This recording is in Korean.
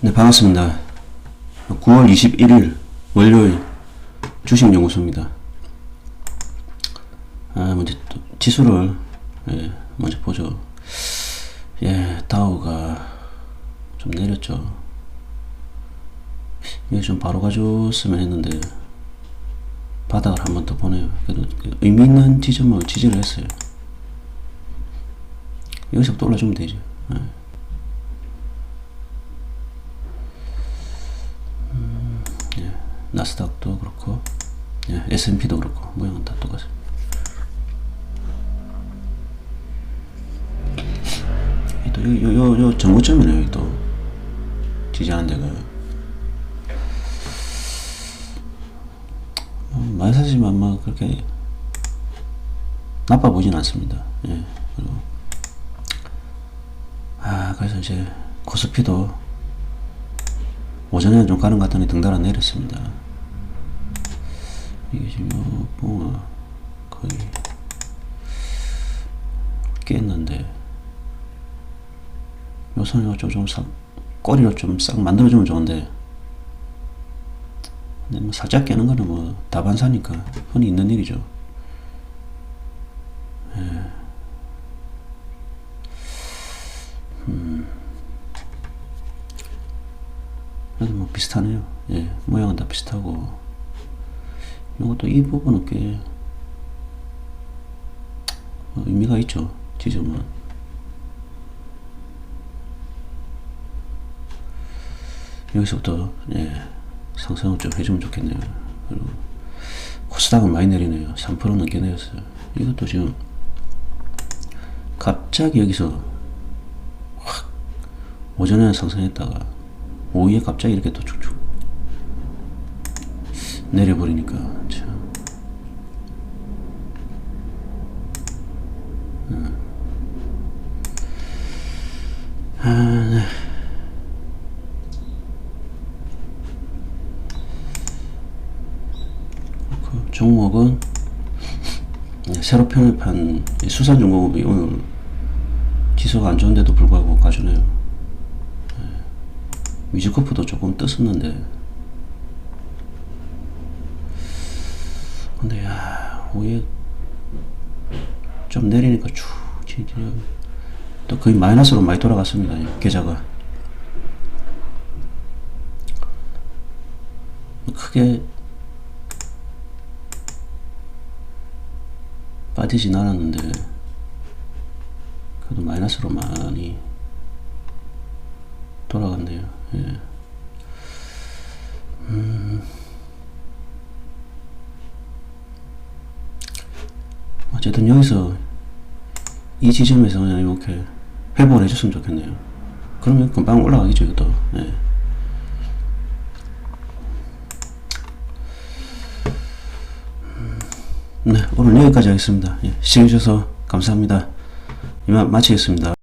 네, 반갑습니다. 9월 21일 월요일 주식연구소입니다. 아, 먼저 또 지수를 예, 먼저 보죠. 예, 다우가 좀 내렸죠. 이게 좀 바로 가져왔으면 했는데 바닥을 한 번 더 보네요. 그래도 그 의미 있는 지점을 지지를 했어요. 여기서부터 올라주면 되죠. 예. 나스닥도 그렇고 예, S&P도 그렇고 모양은 다 똑같습니다. 또 요, 요, 요, 요 정고점이네요, 여기 또. 지지하는 데가. 어, 많이 사지만 뭐 그렇게 나빠 보진 않습니다. 예, 그리고 아, 그래서 이제 코스피도 오전에는 좀 가는 것 같더니 등달아 내렸습니다. 이게 지금 요 뽕아 거의 깼는데 요 선을 좀좀 싹 꼬리를 좀싹 만들어주면 좋은데 근데 뭐 살짝 깨는 거는 뭐 다반사니까 흔히 있는 일이죠. 그래도 뭐 비슷하네요. 예, 모양은 다 비슷하고. 이것도 이 부분은 꽤 어, 의미가 있죠. 지점은. 여기서부터 예, 상승을 좀 해주면 좋겠네요. 그리고 코스닥은 많이 내리네요. 3% 넘게 내렸어요. 이것도 지금 갑자기 여기서 확 오전에 상승했다가 오후에 갑자기 이렇게 또 쭉쭉 내려버리니까 참. 음. 아, 네. 그 종목은 네, 새로 편입한 이 수산중공업이 오늘 지수가 안 좋은데도 불구하고 가주네요. 뮤직커프도 조금 떴었는데 근데 야 오해 좀 내리니까 쭉 진짜 또 거의 마이너스로 많이 돌아갔습니다 계좌가 크게 빠지진 않았는데 그래도 마이너스로 많이 돌아갔네요. 예. 음. 어쨌든 여기서 이 지점에서 그냥 이렇게 회복을 해줬으면 좋겠네요. 그러면 금방 올라가겠죠, 이것도. 예. 음. 네, 오늘 여기까지 하겠습니다. 예, 시청해주셔서 감사합니다. 이만 마치겠습니다.